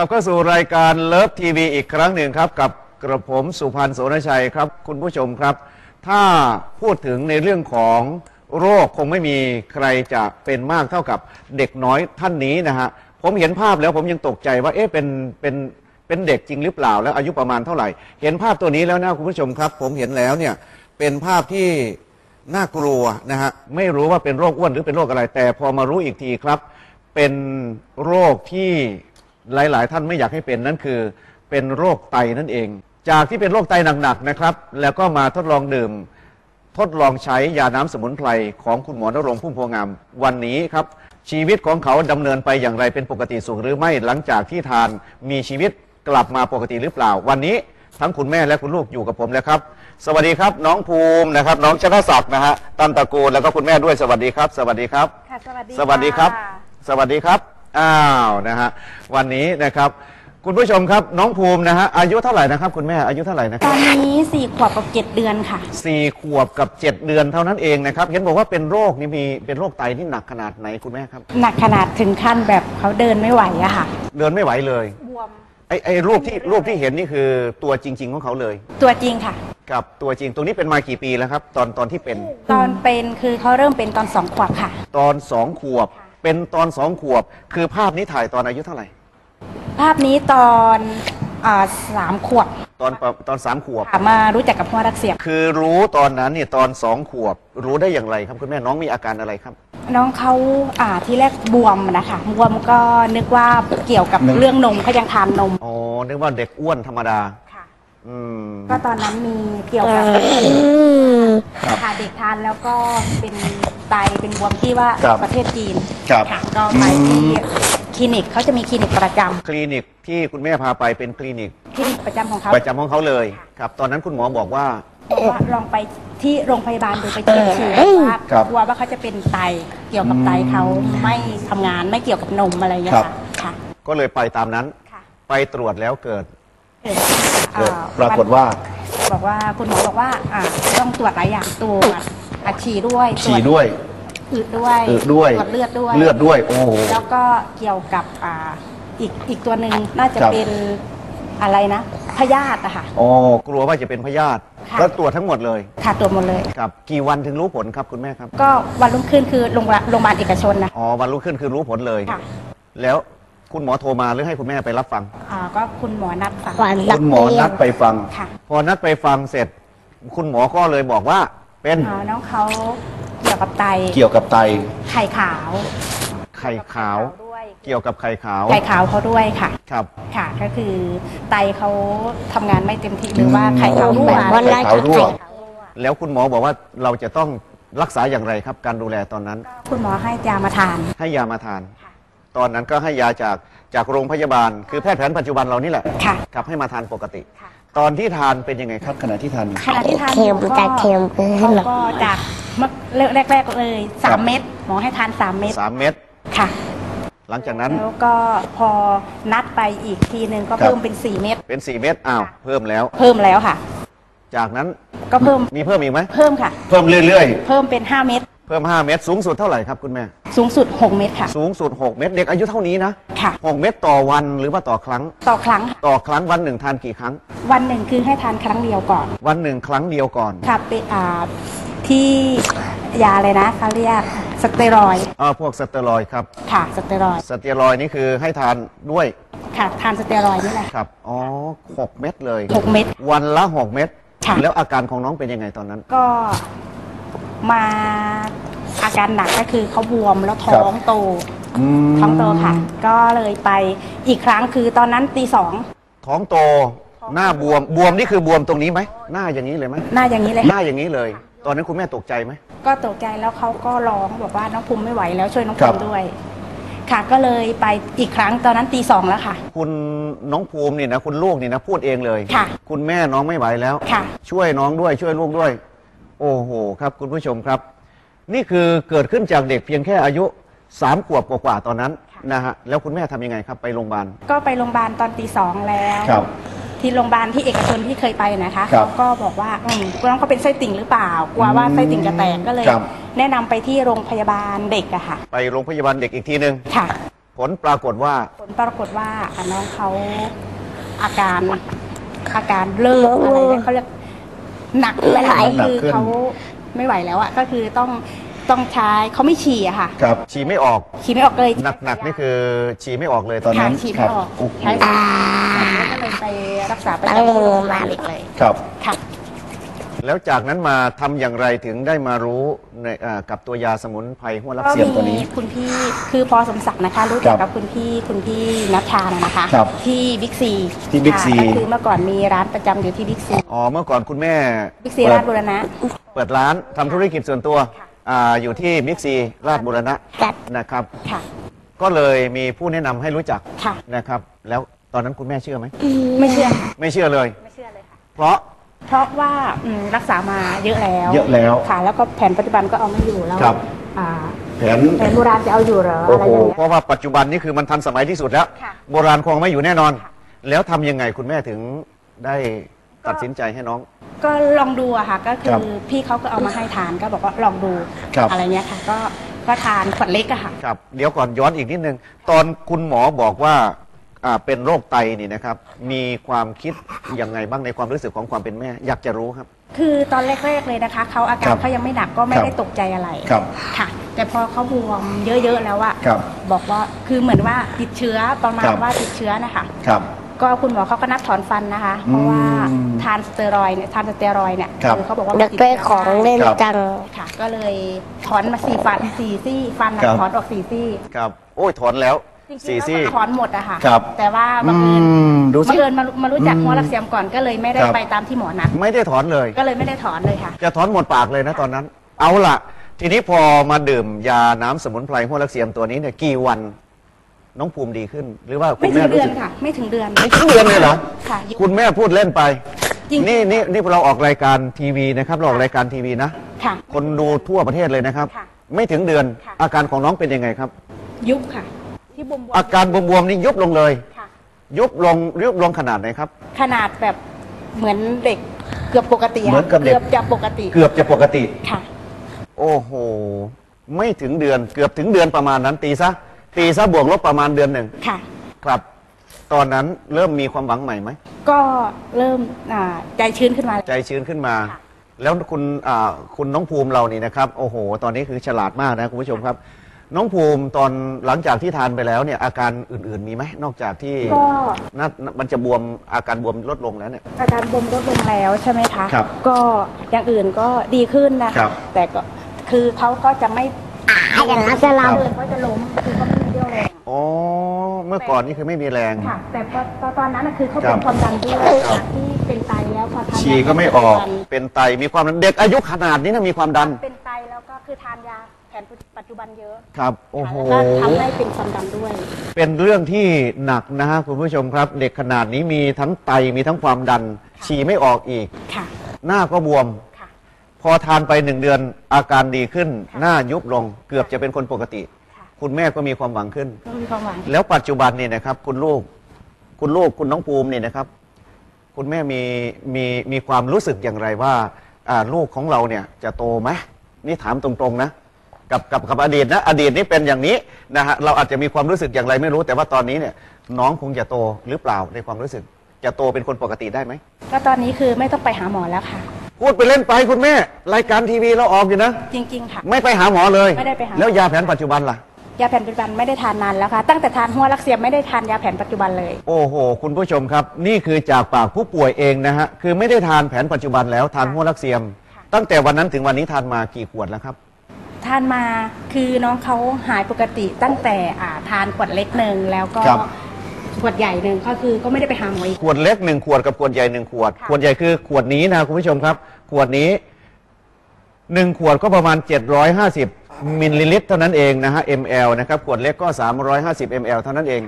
กลับเข้าสู่รายการเลิฟทีวีอีกครั้งหนึ่งครับ กับกระผมสุพันธ์โสนชัยครับ คุณผู้ชมครับ ถ้าพูดถึงในเรื่องของโรคคงไม่มีใครจะเป็นมากเท่ากับเด็กน้อยท่านนี้นะฮะผมเห็นภาพแล้วผมยังตกใจว่าเอ๊ะเป็นเป็นเป็นเด็กจริงหรือเปล่าแล้วอายุประมาณเท่าไหร่ เห็นภาพตัวนี้แล้วนะคุณผู้ชมครับ ผมเห็นแล้วเนี่ยเป็นภาพที่น่ากลัวนะฮะไม่รู้ว่าเป็นโรคอ้วนหรือเป็นโรคอะไร แต่พอมารู้อีกทีครับ เป็นโรคที่ หลาย ๆ ท่านไม่อยากให้เป็นนั่นคือ เป็นโรคไตนั่นเอง จากที่เป็นโรคไตหนักๆนะครับ แล้วก็มาทดลองดื่ม ทดลองใช้ยาน้ำสมุนไพรของคุณหมอนรงค์พุ่มพวงงามวันนี้ครับ ชีวิตของเขาดำเนินไปอย่างไรเป็นปกติสุขหรือไม่หลังจากที่ทานมีชีวิตกลับมาปกติหรือเปล่า วันนี้ทั้งคุณแม่และคุณลูกอยู่กับผมแล้วครับสวัสดีครับ น้องภูมินะครับ น้องชนะศักดิ์นะฮะตันตระกูลแล้วก็คุณแม่ด้วยสวัสดีครับ สวัสดีครับค่ะสวัสดีสวัสดีครับะสวัสดีครับ อ้าวนะฮะวันนี้นะครับ คุณผู้ชมครับน้องภูมินะฮะอายุเท่าไหร่นะครับ คุณแม่อายุเท่าไหร่นะคตรับอนนี้สี่ขวบกับเจ็ดเดือนค่ะ สี่ขวบกับเจ็ดเดือนเท่านั้นเองนะครับเห็นบอกว่าเป็นโรคนี่มีเป็นโรคไตที่หนักขนาดไหนคุณแม่ครับ หนักขนาดถึงขั้นแบบเขาเดินไม่ไหวอะค่ะ เดินไม่ไหวเลยบวม ไอ้ไอ้รูปที่รูปที่เห็นนี่คือตัวจริง ๆ ของเขาเลย ตัวจริงค่ะ กับตัวจริงตรงนี้เป็นมากี่ปีแล้วครับ ตอนตอนที่เป็นตอนเป็นคือเขาเริ่มเป็นตอนสองขวบค่ะ ตอนสองขวบ เป็นตอนสองขวบ คือภาพนี้ถ่ายตอนอายุเท่าไหร่ ภาพนี้ตอนอ่าสามขวบตอนประตอนสามขวบ ค่ะมารู้จักกับพ่อรักเสียบ คือรู้ตอนนั้นเนี่ยตอนสองขวบ รู้ได้อย่างไรครับคุณแม่น้องมีอาการอะไรครับ น้องเขาอ่าที่แรกบวมนะคะบวมก็นึกว่าเกี่ยวกับนึกเรื่องนมเขายังทานนมอ๋อนึกว่าเด็กอ้วนธรรมดา ค่ะ อืม ก็ตอนนั้นมีเกี่ยวกับครับค่ะเด็กทานแล้วก็เป็น ไตเป็นบวมที่ว่าครับประเทศจีนครับค่ะก็ไปที่คลินิกเขาจะมีคลินิกประจำคลินิกที่คุณแม่พาไปเป็นคลินิกคลินิกประจำของเขาประจำของเขาเลยครับตอนนั้นคุณหมอบอกว่า บอกว่าลองไปที่โรงพยาบาลดูไปเช็คฉี่ว่าครับกลัวว่าเขาจะเป็นไตเกี่ยวกับไตเขาไม่ทำงานไม่เกี่ยวกับนมอะไรอย่างเงี้ยครับ ค่ะค่ะก็เลยไปตามนั้น ค่ะไปตรวจแล้วเกิดเกิดเกิดอ่ปรากฏว่า บอกว่าคุณหมอบอกว่าอ่าต้องตรวจหลายอย่างตรวจ อัดฉี่ด้วยตรฉี่จด้วยอึด้วยอึด้วยตรวจเลือดด้วย เลือดด้วยโอ้โหแล้วก็เกี่ยวกับอ่าอีกอีกตัวหนึ่งน่าจะครับเป็นอะไรนะพยาธิอะค่ะอ๋อกลัวว่าจะเป็นพยาธิค่ะแล้วตรวจทั้งหมดเลยค่ะตรวจหมดเลยครับกี่วันถึงรู้ผลครับคุณแม่ครับ ก็วันรุ่งขึ้นคือโรงพยาบาลโรงพยาบาลเอกชนนะอ๋อวันรุ่งขึ้นคือรู้ผลเลยค่ะแล้วคุณหมอโทรมาหรือให้คุณแม่ไปรับฟังอ่าก็คุณหมอนัดฟังคุณหมอนัดไปฟังค่ะพอนัดไปฟังเสร็จ คุณหมอก็เลยบอกว่า เป็นอ่าน้องเขาเกี่ยวกับไตเกี่ยวกับไต ไข่ขาวไข่ขาว ด้วยเกี่ยวกับไข่ขาว ไข่ขาวเขาด้วยค่ะ ครับ ค่ะ ก็คือไตเขาทำงานไม่เต็มที่หรือว่าไข่ขาวรั่วแบบว่าไข่ขาวรั่ว ไข่ขาวรั่ว แล้วคุณหมอบอกว่าเราจะต้องรักษาอย่างไรครับ การดูแลตอนนั้น คุณหมอให้ยามาทาน ให้ยามาทาน ค่ะตอนนั้นก็ให้ยาจากจากโรงพยาบาล คือแพทย์แผนปัจจุบันเรานี่แหละค่ะ ครับให้มาทานปกติ ค่ะ ตอนที่ทานเป็นยังไงครับขณะที่ทานขณะที่ทานเค็มก็แต่เค็มเกินเขาหรอก็จากเมื่อแรกๆเลยสามเม็ดหมอให้ทานสามเม็ดสามเม็ดค่ะ หลังจากนั้นแล้วก็พอนัดไปอีกทีหนึ่งก็ครับเพิ่มเป็นสี่เม็ดเป็นสี่เม็ดอ้าวเพิ่มแล้ว เพิ่มแล้วค่ะ จากนั้นก็เพิ่มมีเพิ่มอีกไหมเพิ่มค่ะ เพิ่มเรื่อยเพิ่มเป็นห้าเม็ดๆ เพิ่ม 5 เม็ดสูงสุดเท่าไหร่ครับคุณแม่ สูงสุดหกเม็ดค่ะ สูงสุด 6 เม็ดเด็กอายุเท่านี้นะค่ะ 6 เม็ดต่อวันหรือว่าต่อครั้ง ต่อครั้งค่ะต่อครั้งวันหนึ่งทานกี่ครั้ง วันหนึ่งคือให้ทานครั้งเดียวก่อน วันหนึ่งครั้งเดียวก่อนค่ะเป็นอ่าที่ยาเลยนะเขาเรียกสเตียรอยด์เอ่อพวกสเตียรอยด์ครับค่ะสเตียรอยด์สเตียรอยด์นี่คือให้ทานด้วยค่ะ ทานสเตียรอยด์นี่แหละ ครับอ๋อหกเม็ดเลย หกเม็ดวันละ 6 เม็ดค่ะ แล้วอาการของน้องเป็นยังไงตอนนั้น ก็มา อาการหนักก็คือเขาบวมแล้วท้องโตท้องโตค่ะ ก็เลยไปอีกครั้งคือตอนนั้นตีสอง ท้องโต หน้าบวม บวมนี่คือบวมตรงนี้ไหม หน้าอย่างนี้เลยไหมหน้าอย่างนี้เลยหค่ะน้าอย่างนี้เลย ตอนนั้นคุณแม่ตกใจไหม ก็ตกใจแล้วเขาก็ร้องบอกว่าน้องภูมิไม่ไหวแล้วช่วยน้องครัภูบมิด้วย ค่ะก็เลยไปอีกครั้งตอนนั้นตีสองแล้วค่ะ คุณน้องภูมินี่นะคุณลูกนี่นะพูดเองเลยค่ะคุณแม่น้องไม่ไหวแล้ว ค่ะ ช่วยน้องด้วยช่วยลูกด้วย โอ้โหครับ คุณผู้ชมครับ นี่คือเกิดขึ้นจากเด็กเพียงแค่อายุสามขวบกว่าๆตอนนั้นค่ะนะฮะแล้วคุณแม่ทำยังไงครับไปโรงพยาบาล ก็ไปโรงพยาบาลตอนตีสองแล้ว ครับ ที่โรงพยาบาลที่เอกชนที่เคยไปนะคะครับเขาก็บอกว่าอืมน้องเขาเป็นไส้ติ่งหรือเปล่า กลัวว่าไส้ติ่งจะแตกก็เลย ครับ แนะนำไปที่โรงพยาบาลเด็กอะค่ะ ไปโรงพยาบาลเด็กอีกทีหนึ่งค่ะพผลปรากฏว่า ผลปรากฏว่าอะน้องเขาอาการอาการเริ่มอะไรเนี่ยเขาเรียกหนักไปหลายหนักคือขึ้น เขา ไม่ไหวแล้วอะก็คือต้องต้องใช้เขาไม่ฉี่อะค่ะครับฉี่ไม่ออกฉี่ไม่ออกเลยหนักๆนี่คือฉี่ไม่ออกเลยตตออนนค่ะนั้นฉี่คไม่รับออกโอ้โหใช้สารแล้วก็เลยไปรักษาประจำที่โรงพยาบาลเลยครับค่ะแล้วจากนั้นมาทำอย่างไรถึงได้มารู้ในอ่ากับตัวยาสมุนไพรหัวลักก็เสียมตัวมีนี้คุณพี่คือพอสมศักดิ์นะคะ รู้จักกับคุณพี่คุณพี่นัชชานะนะคะครับที่บิ๊กซีที่ Big C ก็คือเมื่อก่อนมีร้านประจำอยู่ที่บิ๊กซีอ๋อเมื่อก่อนคุณแม่บิ๊กซีเปิดราชบุรณะเปิดร้านทำธุรกิจส่วนตัวค่ะอ่าอยู่ที่มิกซีราชบุรณะจัดนะครับ ค่ะ ก็เลยมีผู้แนะนำให้รู้จักค่ะ นะครับ แล้วตอนนั้นคุณแม่เชื่อไหม ไม่เชื่อค่ะไม่เชื่อเลย ไม่เชื่อเลยค่ะ เพราะ เพราะว่าอืมรักษามาเยอะแล้วเยอะแล้วค่ะ แล้วก็แผนปัจจุบันก็เอาไม่อยู่แล้วครับ อ่าแผน แผนโบราณจะเอาอยู่เหรอโอ้อะไรโหอย่างเงี้ยเพราะว่าปัจจุบันนี่คือมันทันสมัยที่สุดแล้ว ค่ะ โบราณคงไม่อยู่แน่นอนค่ะแล้วทำยังไงคุณแม่ถึงได้ ตัดสินใจให้น้อง ก็ลองดูอะค่ะ ก็คืครัอบพี่เขาก็เอามาให้ทานก็บอกว่าลองดูครับ อะไรเงี้ยค่ะ ก็ก็ทานขวดเล็กอะค่ะ ครับ เดี๋ยวก่อนย้อนอีกนิดนึง ตอนคุณหมอบอกว่าอ่าเป็นโรคไตนี่นะครับ มีความคิดยังไงบ้างในความรู้สึกของความเป็นแม่ อยากจะรู้ครับ คือตอนแรกๆเลยนะคะเขาอาการครับเขายังไม่หนักก็ไม่ครับได้ตกใจอะไรครับค่ะ แต่พอเขาบวมเยอะๆแล้วอะครับบอกว่าคือเหมือนว่าติดเชื้อประมาณครับ ว่าติดเชื้อนะคะ ครับ ก็คุณหมอเขาก็นัดถอนฟันนะคะ เพราะว่าอืมทานสเตียรอยด์เนี่ยทานสเตียรอยด์เนี่ยครับ คือเขาบอกว่าอยากได้ของเล่นครับ จัง ค่ะ ก็เลยถอนมาสี่ฟันสี่ซี่ฟันน่ะครับ ถอนออกสี่ซี่ครับ โอ้ยถอนแล้วจริงๆสี่แล้วซี่ถอนหมดอะค่ะครับ แต่ว่าอืบังเอิญมดูสิ บังเอิญมามารู้จักอืมหัวรักเสียมก่อนก็เลยไม่ได้ครับ ไปตามที่หมอนัดไม่ได้ถอนเลย ก็เลยไม่ได้ถอนเลยค่ะ จะถอนหมดปากเลยนะตอนนั้น เอาล่ะ ทีนี้พอมาดื่มยาน้ำสมุนไพรหัวลักเสียมตัวนี้เนี่ยกี่วัน น้องภูมิดีขึ้น หรือว่าคุไม่ณถึแม่งเดืรู้อนสึกค่ะ ไม่ถึงเดือน ไม่ถึงเดือนเลยเหรอค่ะคุณแม่พูดเล่นไป จริง นี่นี่นี่เราออกรายการทีวีนะครับเราออกรายการทีวีนะ ค่ะ คนดูทั่วประเทศเลยนะครับ ค่ะไม่ถึงเดือน ค่ะ อาการของน้องเป็นยังไงครับ ยุบค่ะ ที่บวมๆอาการบวมๆนี่ยุบลงเลย ค่ะ ยุบลงยุบลงขนาดไหนครับ ขนาดแบบเหมือนเด็กเกือบปกติะเหมือนกับเด็กเกือบจะปกติเกือบจะปกติ ค่ะ โอ้โห ไม่ถึงเดือน เกือบถึงเดือนประมาณนั้นตีซะ ตีซะบวกลบประมาณเดือนหนึ่งค่ะ ครับ ตอนนั้นเริ่มมีความหวังใหม่ไหม ก็เริ่มอ่าใจชื้นขึ้นมาแล้วใจชื้นขึ้นมาค่ะแล้วคุณอ่าคุณน้องภูมิเรานี่นะครับ โอ้โห ตอนนี้คือฉลาดมากนะคุณผู้ชมครับ น้องภูมิตอนหลังจากที่ทานไปแล้วเนี่ยอาการอื่นๆมีไหมนอกจากที่ก็ น่ามันจะบวมอาการบวมลดลงแล้วเนี่ย อาการบวมลดลงแล้วใช่ไหมคะครับก็อย่างอื่นก็ดีขึ้นนะครัคะบแต่ก็คือเขาก็จะไม่อ่าอย่างนั้นจะเรา เดินเขาจะล้มคือเขาไม่มีเรี่ยวแรง อ๋อ เมื่อก่อนนี่คือไม่มีแรง ค่ะ แต่พอตอนตอนนั้นน่ะคือเขาครัเป็นบความดันด้วยจากที่เป็นไตแล้วพอทานฉี่ก็ไม่ออก เป็นไต มีความดันเด็กอายุขนาดนี้นะมีความดัน เป็นไตแล้วก็คือทานยาแผนปัจจุบันเยอะครับ โอ้โหแล้วก็ทำให้เป็นความดันด้วย เป็นเรื่องที่หนักนะฮะคุณผู้ชมครับ เด็กขนาดนี้มีทั้งไต มีทั้งความดัน ฉี่ไม่ออกอีก ค่ะ หน้าก็บวม ค่ะ พอทานไปหนึ่งเดือนอาการดีขึ้นค่ะหน้ายุบลง เกือบจะเป็นคนปกติ ค่ะคุณแม่ก็มีความหวังขึ้น ก็มีความหวังแล้วปัจจุบันเนี่ยนะครับ คุณลูก คุณลูกคุณน้องภูมิเนี่ยนะครับ คุณแม่มีมีมีความรู้สึกอย่างไรว่าอ่าลูกของเราเนี่ยจะโตไหมนี่ถามตรงๆนะ กับกับกับอดีตนะอดีตนี่เป็นอย่างนี้นะฮะเราอาจจะมีความรู้สึกอย่างไรไม่รู้ แต่ว่าตอนนี้เนี่ย น้องคงจะโตหรือเปล่าในความรู้สึก จะโตเป็นคนปกติได้ไหมก็ตอนนี้คือไม่ต้องไปหาหมอแล้วค่ะ พูดไปเล่นไปคุณแม่ รายการทีวีเราออกอยู่นะ จริง ๆ ค่ะ ไม่ไปหาหมอเลย ไม่ได้ไปหา แล้วยาแผนปัจจุบันล่ะ ยาแผนปัจจุบันไม่ได้ทานนานแล้วค่ะ ตั้งแต่ทานหัวรักเสียมไม่ได้ทานยาแผนปัจจุบันเลย โอ้โห คุณผู้ชมครับ นี่คือจากปากผู้ป่วยเองนะฮะ คือไม่ได้ทานแผนปัจจุบันแล้วทานหัวลักเซียมค่ะตั้งแต่วันนั้นถึงวันนี้ทานมากี่ขวดแล้วครับ ทานมาคือน้องเขาหายปกติตั้งแต่อ่าทานขวดเล็กหนึ่งแล้วก็ครับ ขวดใหญ่หนึ่งก็คือก็ไม่ได้ไปหาหมออีก ขวดเล็กหนึ่งขวดกับขวดใหญ่หนึ่งขวด ค่ะ ขวดใหญ่คือขวดนี้นะคุณผู้ชมครับ ขวดนี้หนึ่งขวดก็ประมาณ 750 มิลลิลิตรเท่านั้นเองนะฮะ ml นะครับขวดเล็กก็ 350 ml เท่านั้นเอง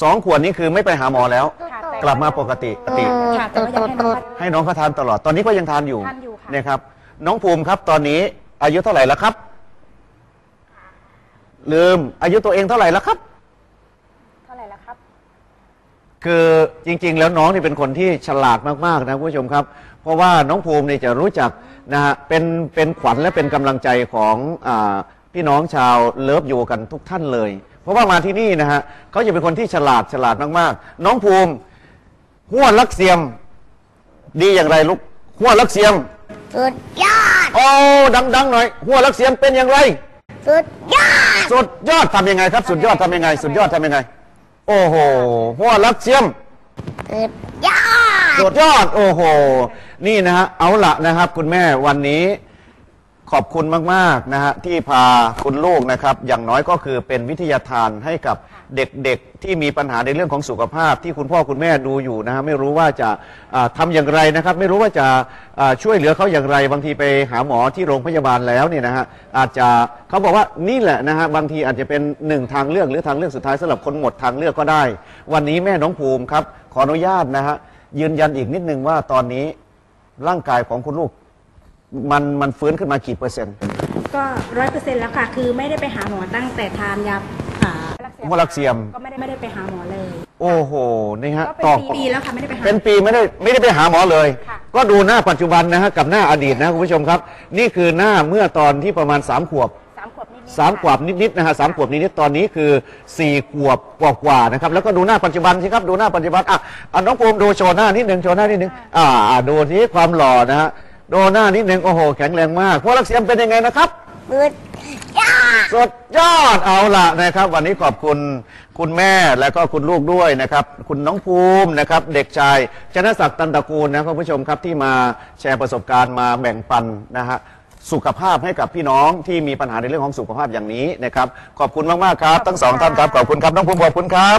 สองขวดนี้คือไม่ไปหาหมอแล้ว ค่ะแต่กลับมาปกติปกติ ค่ะแต่ว่ายังให้น้องให้น้องเขาทานตลอด ตอนนี้ก็ยังทานอยู่ทานอยู่ค่ะ นะครับ น้องภูมิครับตอนนี้อายุเท่าไหร่แล้วครับ ลืมอายุตัวเองเท่าไหร่แล้วครับ เท่าไหร่แล้วครับ คือจริงๆ แล้วน้องนี่เป็นคนที่ฉลาดมากๆนะคุณผู้ชมครับเพราะว่าน้องภูมิเนี่ยจะรู้จักนะฮะเป็นเป็นขวัญและเป็นกำลังใจของอาพี่น้องชาวเลิฟยูกันทุกท่านเลย เพราะว่ามาที่นี่นะฮะเขาจะเป็นคนที่ฉลาดฉลาดมากๆ น้องภูมิหัวลักเสียม ดีอย่างไรลูกหัวลักเสียม สุดยอด โอ้ดังๆหน่อยหัวลักเสียมเป็นอย่างไร สุดยอด สุดยอดทำยังไงครับ สุดยอดทำยังไง สุดยอดทำยังไง โอ้โหหัวลักเสียม สุดยอด สุดยอดโอ้โห นี่นะฮะเอาละนะครับ คุณแม่วันนี้ขอบคุณมากๆนะฮะที่พาคุณลูกนะครับ อย่างน้อยก็คือเป็นวิทยาทานให้กับเด็กๆที่มีปัญหาในเรื่องของสุขภาพ ที่คุณพ่อคุณแม่ดูอยู่นะฮะไม่รู้ว่าจะอ่าทำอย่างไรนะครับ ไม่รู้ว่าจะอ่าช่วยเหลือเขาอย่างไร บางทีไปหาหมอที่โรงพยาบาลแล้วเนี่ยนะฮะอาจจะเขาบอกว่านี่แหละนะฮะบางทีอาจจะเป็นหนึ่งทางเลือกหรือทางเลือกสุดท้ายสำหรับคนหมดทางเลือกก็ได้ วันนี้แม่น้องภูมิครับขออนุญาตนะฮะ ยืนยันอีกนิดนึงว่าตอนนี้ร่างกายของคุณลูก มันมันฟื้นขึ้นมากี่เปอร์เซ็นต์ก็ร้อยเปอร์เซ็นต์แล้วค่ะ คือไม่ได้ไปหาหมอตั้งแต่ทานยาอ่าหัวลักเซียมก็ไม่ได้ไม่ได้ไปหาหมอเลย โอ้โหนี่ฮะก็เป็นต่อปีๆแล้วค่ะไม่ได้ไปหา เป็นปีไม่ได้ไม่ได้ไปหาหมอเลย ค่ะ ก็ดูหน้าปัจจุบันนะฮะกับหน้าอดีตนะคุณผู้ชมครับ นี่คือหน้าเมื่อตอนที่ประมาณ3ขวบสามขวบนิดๆ สามขวบค่ะนิดๆนะฮะสามขวบนิดๆตอนนี้คือสี่ขวบกว่าๆนะครับแล้วก็ดูหน้าปัจจุบันสิครับดูหน้าปัจจุบันอะอะน้องภูมิดูโชว์หน้านิดหนึ่งโชว์หน้านิดหนึ่งอ่าอ่าดูที่ความหล่อนะฮะดูหน้านิดหนึ่งโอ้โหแข็งแรงมากพวกรักเสียมเป็นยังไงนะครับสุดยอดสุดยอดเอาละนะครับ วันนี้ขอบคุณคุณแม่และก็คุณลูกด้วยนะครับ คุณน้องภูมินะครับ เด็กชายชนะศักดิ์ตันตระกูลนะคุณผู้ชมครับที่มาแชร์ประสบการณ์มาแบ่งปันนะฮะ สุขภาพให้กับพี่น้องที่มีปัญหาในเรื่องของสุขภาพอย่างนี้นะครับ ขอบคุณมากๆครับ ทั้งสองท่านครับ ขอบคุณครับ น้องภูมิขอบคุณครับ